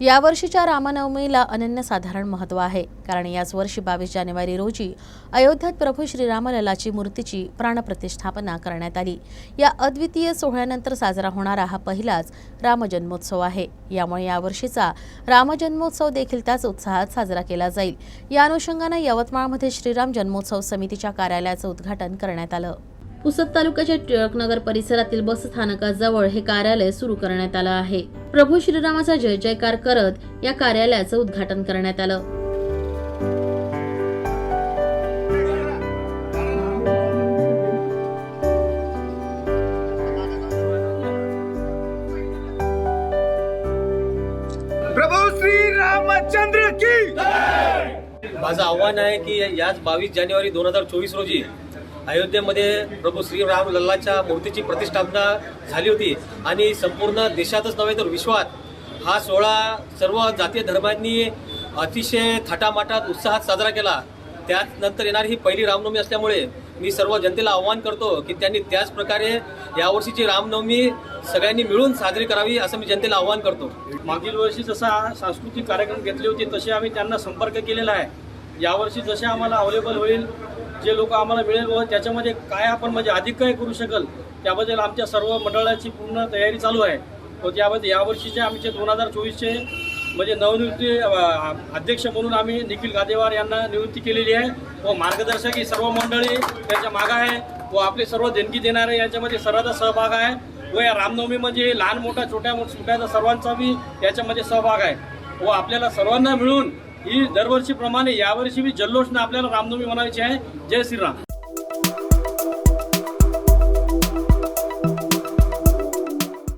यावर्षीच्या रामनवमीला अनन्यसाधारण महत्त्व आहे. कारण याच वर्षी बावीस जानेवारी रोजी अयोध्यात प्रभू श्रीरामललाची मूर्तीची प्राणप्रतिष्ठापना करण्यात आली. या अद्वितीय सोहळ्यानंतर साजरा होणारा हा पहिलाच रामजन्मोत्सव आहे. यामुळे यावर्षीचा रामजन्मोत्सव देखील त्याच उत्साहात साजरा केला जाईल. या अनुषंगानं यवतमाळमध्ये श्रीराम जन्मोत्सव समितीच्या कार्यालयाचं उद्घाटन करण्यात आलं. पुसद तालुक्याच्या टिळकनगर परिसरातील बस स्थानकाजवळ हे कार्यालय सुरू करण्यात आलं आहे. प्रभू श्रीरामाचा जय जयकार करत या कार्यालयाचं उद्घाटन करण्यात आलं. माझं आव्हान आहे की याच बावीस जानेवारी दोन हजार चोवीस रोजी अयोध्येमध्ये प्रभू श्रीराम लल्लाच्या मूर्तीची प्रतिष्ठापना झाली होती. आणि संपूर्ण देशातच नव्हे तर विश्वात हा सोहळा सर्व जातीय धर्मांनी अतिशय थाटामाटात उत्साहात साजरा केला. त्यानंतर येणारी ही पहिली रामनवमी असल्यामुळे मी सर्व जनतेला आव्हान करतो की त्यांनी त्याच प्रकारे यावर्षीची रामनवमी सगळ्यांनी मिळून साजरी करावी असं मी जनतेला आव्हान करतो. मागील वर्षी जसा सांस्कृतिक कार्यक्रम घेतले होते तसे आम्ही त्यांना संपर्क केलेला आहे. यावर्षी जसे आम्हाला अवेलेबल होईल जे लोक आम्हाला मिळेल व त्याच्यामध्ये काय आपण म्हणजे अधिक काय करू शकेल त्याबद्दल आमच्या सर्व मंडळाची पूर्ण तयारी चालू आहे. व त्यामध्ये यावर्षीचे आमचे दोन हजार चोवीसचे म्हणजे नवनियुक्ती अध्यक्ष म्हणून आम्ही निखिल गादेवार यांना नियुक्ती केलेली आहे. व मार्गदर्शक ही सर्व मंडळी त्यांच्या मागं आहे. व आपले सर्व देणगी देणारे यांच्यामध्ये सर्वांचा सहभाग आहे. व या रामनवमी म्हणजे लहान मोठा छोट्या छोट्या सर्वांचा बी याच्यामध्ये सहभाग आहे. व आपल्याला सर्वांना मिळून ही दरवर्षीप्रमाणे यावर्षी बी जल्लोषनं आपल्याला रामनवमी म्हणायची आहे. जय श्रीराम.